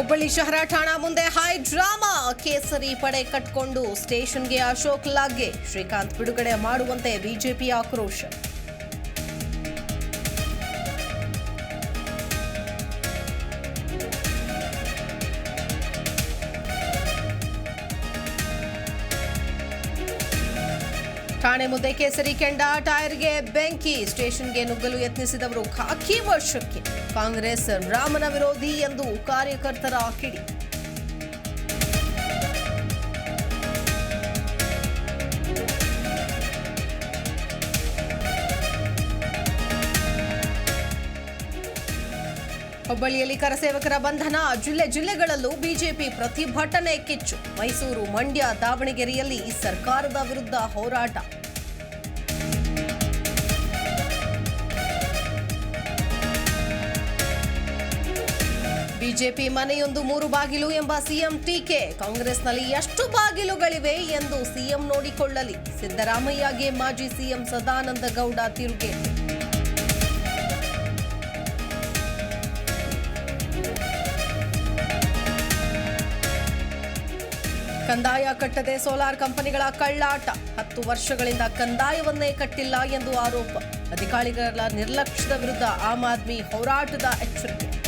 ಹುಬ್ಬಳ್ಳಿ ಶಹರ ಠಾಣಾ ಮುಂದೆ ಹೈ ಡ್ರಾಮಾ. ಕೇಸರಿ ಪಡೆ ಕಟ್ಕೊಂಡು ಸ್ಟೇಷನ್ಗೆ ಅಶೋಕ್ ಲಾಗ್ಗೆ. ಶ್ರೀಕಾಂತ್ ಬಿಡುಗಡೆ ಮಾಡುವಂತೆ ಬಿಜೆಪಿ ಆಕ್ರೋಶ. ಠಾಣೆ ಮುಂದೆ ಕೇಸರಿ ಕೆಂಡ, ಟೈರ್ಗೆ ಬೆಂಕಿ, ಸ್ಟೇಷನ್ಗೆ ನುಗ್ಗಲು ಯತ್ನಿಸಿದವರು ಖಾಕಿ ವರ್ಷಕ್ಕೆ. ಕಾಂಗ್ರೆಸ್ ರಾಮನ ವಿರೋಧಿ ಎಂದು ಕಾರ್ಯಕರ್ತರ ಕಿಡಿ. ಹುಬ್ಬಳ್ಳಿಯಲ್ಲಿ ಕರಸೇವಕರ ಬಂಧನ. ಜಿಲ್ಲೆ ಜಿಲ್ಲೆಗಳಲ್ಲೂ ಬಿಜೆಪಿ ಪ್ರತಿಭಟನೆ ಕಿಚ್ಚು. ಮೈಸೂರು ಮಂಡ್ಯ ದಾವಣಗೆರೆಯಲ್ಲಿ ಸರ್ಕಾರದ ವಿರುದ್ಧ ಹೋರಾಟ. ಬಿಜೆಪಿ ಮನೆಯೊಂದು ಮೂರು ಬಾಗಿಲು ಎಂಬ ಸಿಎಂ ಟೀಕೆ. ಕಾಂಗ್ರೆಸ್ನಲ್ಲಿ ಎಷ್ಟು ಬಾಗಿಲುಗಳಿವೆ ಎಂದು ಸಿಎಂ ನೋಡಿಕೊಳ್ಳಲಿ. ಸಿದ್ದರಾಮಯ್ಯಗೆ ಮಾಜಿ ಸಿಎಂ ಸದಾನಂದ ಗೌಡ ತಿರುಗೇಟು. ಕಂದಾಯ ಕಟ್ಟದೆ ಸೋಲಾರ್ ಕಂಪನಿಗಳ ಕಳ್ಳಾಟ. ಹತ್ತು ವರ್ಷಗಳಿಂದ ಕಂದಾಯವನ್ನೇ ಕಟ್ಟಿಲ್ಲ ಎಂದು ಆರೋಪ. ಅಧಿಕಾರಿಗಳ ನಿರ್ಲಕ್ಷ್ಯದ ವಿರುದ್ಧ ಆಮ್ ಆದ್ಮಿ ಹೋರಾಟದ ಎಚ್ಚರಿಕೆ.